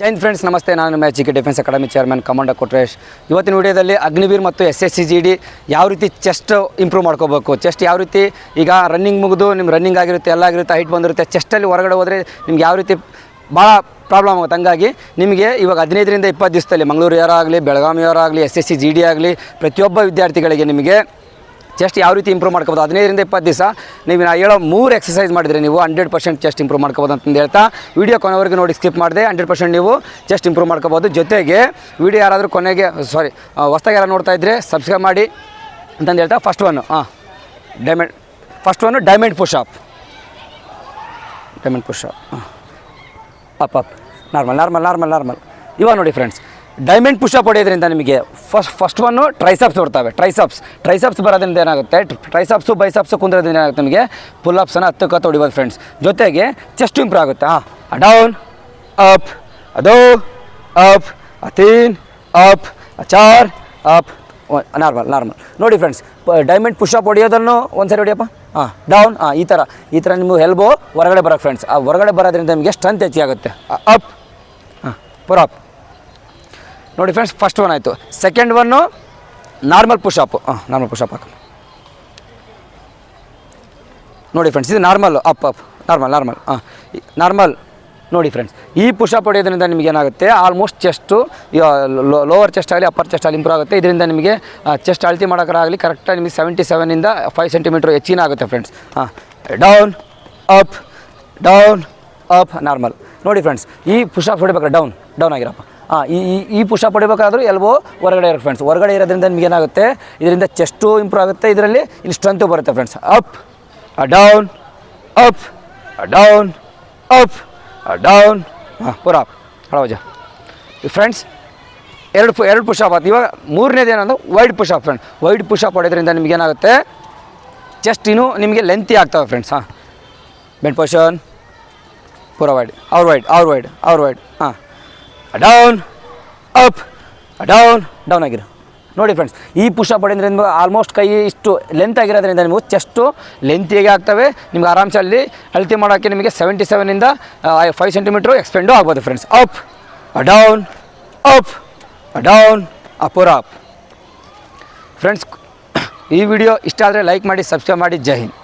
ಜೈ Hind friends ನಮಸ್ತೆ. ನಾನು G K defence academy chairman commander Kotresh. ಇವತ್ತಿನ ವಿಡಿಯೋದಲ್ಲಿ ಅಗ್ನಿವೀರ್ ಮತ್ತು S S C G D ಯಾವ ರೀತಿ ಚೆಸ್ಟ್ ಇಂಪ್ರೂವ್ ಮಾಡ್ಕೋಬೇಕು? ಚೆಸ್ಟ್ ಯಾವ ರೀತಿ ಈಗ ರನ್ನಿಂಗ್ ಮುಗಿದು ನಿಮ್ಮ ರನ್ನಿಂಗ್ ಆಗಿರುತ್ತೆ, ಎಲ್ಲ ಆಗಿರುತ್ತೆ ಹೈಟ್ ಬಂದಿರುತ್ತೆ ಚೆಸ್ಟಲ್ಲಿ ಹೊರಗಡೆ ಹೋದರೆ ನಿಮ್ಗೆ ಯಾವ ರೀತಿ ಭಾಳ ಪ್ರಾಬ್ಲಮ್ ಆಗುತ್ತೆ? ಹಂಗಾಗಿ ನಿಮಗೆ ಇವಾಗ ಹದಿನೈದರಿಂದ ಇಪ್ಪತ್ತು ದಿವಸದಲ್ಲಿ ಮಂಗಳೂರು ಯಾರಾಗಲಿ ಬೆಳಗಾವಿಯವರಾಗಲಿ S S C G D ಆಗಲಿ, ಪ್ರತಿಯೊಬ್ಬ ವಿದ್ಯಾರ್ಥಿಗಳಿಗೆ ನಿಮಗೆ ಚೆಸ್ಟ್ ಯಾವ ರೀತಿ ಇಂಪ್ರೂವ್ ಮಾಡ್ಕೋಬೋದು? ಹದಿನೈದರಿಂದ ಇಪ್ಪತ್ತು ದಿವಸ ನೀವು ನಾ ಹೇಳೋ ಮೂರು ಎಕ್ಸಸೈಸ್ ಮಾಡಿದರೆ ನೀವು ಹಂಡ್ರೆಡ್ ಪರ್ಸೆಂಟ್ ಚೆಸ್ಟ್ ಇಂಪ್ರೂವ್ ಮಾಡ್ಕೋಬೋದು ಅಂತಂದು ಹೇಳ್ತಾ ವೀಡಿಯೋ ಕೊನೆವರೆಗೂ ನೋಡಿ ಸ್ಕಿಪ್ ಮಾಡಿದೆ ಹಂಡ್ರೆಡ್ ಪರ್ಸೆಂಟ್ ನೀವು ಚೆಸ್ಟ್ ಇಂಪ್ರೂವ್ ಮಾಡ್ಕೋಬೋದು. ಜೊತೆಗೆ ವೀಡಿಯೋ ಯಾರಾದರೂ ಕೊನೆಗೆ ಸಾರಿ ಹೊಸ್ದಾಗಿ ಯಾರು ನೋಡ್ತಾ ಇದ್ದರೆ ಸಬ್ಸ್ಕ್ರೈಬ್ ಮಾಡಿ ಅಂತಂದು ಹೇಳ್ತಾ ಫಸ್ಟ್ ಒನ್ ಹಾಂ diamond first one diamond push up diamond push up ಹಾಂ up up normal normal normal normal ಇವಾಗ ನೋಡಿ ಫ್ರೆಂಡ್ಸ್ ಡೈಮಂಡ್ ಪುಷಪ್ ಹೊಡೆಯೋದ್ರಿಂದ ನಿಮಗೆ ಫಸ್ಟ್ ಫಸ್ಟ್ ಒನ್ನು ಟ್ರೈಸಪ್ಸ್ ಬರ್ತವೆ ಟ್ರೈಸಪ್ಸ್ ಟ್ರೈಸಪ್ಸ್ ಬರೋದ್ರಿಂದ ಏನಾಗುತ್ತೆ? ಟ್ರೈಸಪ್ಸು ಬೈಸಪ್ಸು ಕುಂದ್ರೋದ್ರಿಂದ ಏನಾಗುತ್ತೆ ನಿಮಗೆ? ಪುಲ್ ಅಪ್ಸನ್ನು ಹತ್ತಕ್ಕೆ ಹತ್ತು ಹೊಡಿಬೋದು ಫ್ರೆಂಡ್ಸ್ ಜೊತೆಗೆ ಚೆಸ್ಟ್ ಇಂಪ್ರೂವ್ ಆಗುತ್ತೆ. ಹಾಂ ಡೌನ್ ಅಪ್ ಅದೋ ಅಪ್ ಅತೀನ್ ಅಪ್ ಚಾರ್ ಅಪ್ ನಾರ್ಮಲ್ ನಾರ್ಮಲ್ ನೋಡಿ ಫ್ರೆಂಡ್ಸ್ ಡೈಮಂಡ್ ಪುಷಪ್ ಹೊಡೆಯೋದನ್ನು ಒಂದು ಸರಿ ಹೊಡಿಯಪ್ಪ? ಹಾಂ ಡೌನ್ ಹಾಂ, ಈ ಥರ ಈ ಥರ ನಿಮಗೆ ಎಲ್ಬೋ ಹೊರಗಡೆ ಬರೋಕ್ಕೆ ಫ್ರೆಂಡ್ಸ್ ಆ ಹೊರಗಡೆ ಬರೋದ್ರಿಂದ ನಿಮಗೆ ಸ್ಟ್ರೆಂತ್ ಹೆಚ್ಚಾಗುತ್ತೆ ಅಪ್ ಹಾಂ ಪುರಪ್ ನೋಡಿ ಫ್ರೆಂಡ್ಸ್ ಫಸ್ಟ್ ಒನ್ ಆಯಿತು. Second one normal push up ಹಾಂ ನಾರ್ಮಲ್ ಪುಷಪ್ ಹಾಕೋಣ ನೋಡಿ ಫ್ರೆಂಡ್ಸ್ ಇದು normal up up normal normal ಹಾಂ ನಾರ್ಮಲ್ ನೋಡಿ ಫ್ರೆಂಡ್ಸ್ ಈ ಪುಷಪ್ ಹೊಡೆಯೋದ್ರಿಂದ ನಿಮಗೆ ಏನಾಗುತ್ತೆ? ಆಲ್ಮೋಸ್ಟ್ ಚೆಸ್ಟು ಲೋವರ್ ಚೆಸ್ಟ್ ಆಗಲಿ ಅಪ್ಪರ್ ಚೆಸ್ಟ್ ಆಗಲಿ ಇಂಪ್ರೂವ್ ಆಗುತ್ತೆ. ಇದರಿಂದ ನಿಮಗೆ ಚೆಸ್ಟ್ ಅಳತಿ ಮಾಡೋಕ್ಕಾಗಲಿ ಕರೆಕ್ಟಾಗಿ ನಿಮಗೆ ಸೆವೆಂಟಿ ಸೆವೆನಿಂದ ಫೈವ್ ಸೆಂಟಿಮೀಟ್ರ್ ಹೆಚ್ಚಿನ ಆಗುತ್ತೆ ಫ್ರೆಂಡ್ಸ್ ಹಾಂ down up down up normal ನೋಡಿ ಫ್ರೆಂಡ್ಸ್ ಈ ಪುಷಪ್ ಹೊಡಿಬೇಕಾದ್ರೆ ಡೌನ್ ಡೌನ್ ಆಗಿರಪ್ಪ. ಹಾಂ ಈ, ಈ- ಪುಷ್ಪ ಪಡಿಬೇಕಾದ್ರೂ ಎಲ್ಬೋ ಹೊರಗಡೆ ಇರೋ ಫ್ರೆಂಡ್ಸ್ ಹೊರಗಡೆ ಇರೋದ್ರಿಂದ ನಿಮ್ಗೆ ಏನಾಗುತ್ತೆ? ಇದರಿಂದ ಚೆಸ್ಟು ಇಂಪ್ರೂವ್ ಆಗುತ್ತೆ. ಇದರಲ್ಲಿ ಇಲ್ಲಿ ಸ್ಟ್ರೆಂತು ಬರುತ್ತೆ friends up down up down up down ಹಾಂ ಪುರಾಪ್ ಹಳವಜ. ಫ್ರೆಂಡ್ಸ್ ಎರಡು ಪು, ಎರಡು ಪುಷಪ್ ಆಯ್ತು ಇವಾಗ ಮೂರನೇದು ಏನಂದ್ರೆ wide pushup friend wide pushup ನಿಮ್ಗೆ ಏನಾಗುತ್ತೆ? ಚೆಸ್ಟ್ ಇನ್ನೂ ನಿಮಗೆ ಲೆಂತಿ ಆಗ್ತವೆ ಫ್ರೆಂಡ್ಸ್ ಹಾಂ. ಬೆಂಟ್ ಪೊಷನ್ ಪೂರ ವೈಡ್ ಅವ್ರ ವೈಡ್ ಅವ್ರ ವೈಡ್ ಅವ್ರ ವೈಡ್ ಹಾಂ. ಡೌನ್ ಅಪ್ ಡೌನ್ ಡೌನ್ ಆಗಿರೋ. ನೋಡಿ ಫ್ರೆಂಡ್ಸ್ ಈ ಪುಷಪ್ ಹೊಡೆಯೋದ್ರಿಂದ ಆಲ್ಮೋಸ್ಟ್ ಕೈ ಇಷ್ಟು ಲೆಂತ್ ಆಗಿರೋದ್ರಿಂದ ನಿಮಗೆ ಚೆಸ್ಟು ಲೆಂತಿಗೆ ಆಗ್ತವೆ. ನಿಮ್ಗೆ ಆರಾಮ್ಸೆ ಅಲ್ಲಿ ಅಳತೆ ಮಾಡೋಕ್ಕೆ ನಿಮಗೆ ಸೆವೆಂಟಿ ಸೆವೆನಿಂದ ಫೈವ್ ಸೆಂಟಿಮೀಟ್ರು ಎಕ್ಸ್ಪೆಂಡು ಆಗ್ಬೋದು friends up down up down ಅಪುರ up friends ಈ ವಿಡಿಯೋ ಇಷ್ಟ ಆದರೆ ಲೈಕ್ ಮಾಡಿ ಸಬ್ಸ್ಕ್ರೈಬ್ ಮಾಡಿ. ಜೈ ಹಿಂದ್.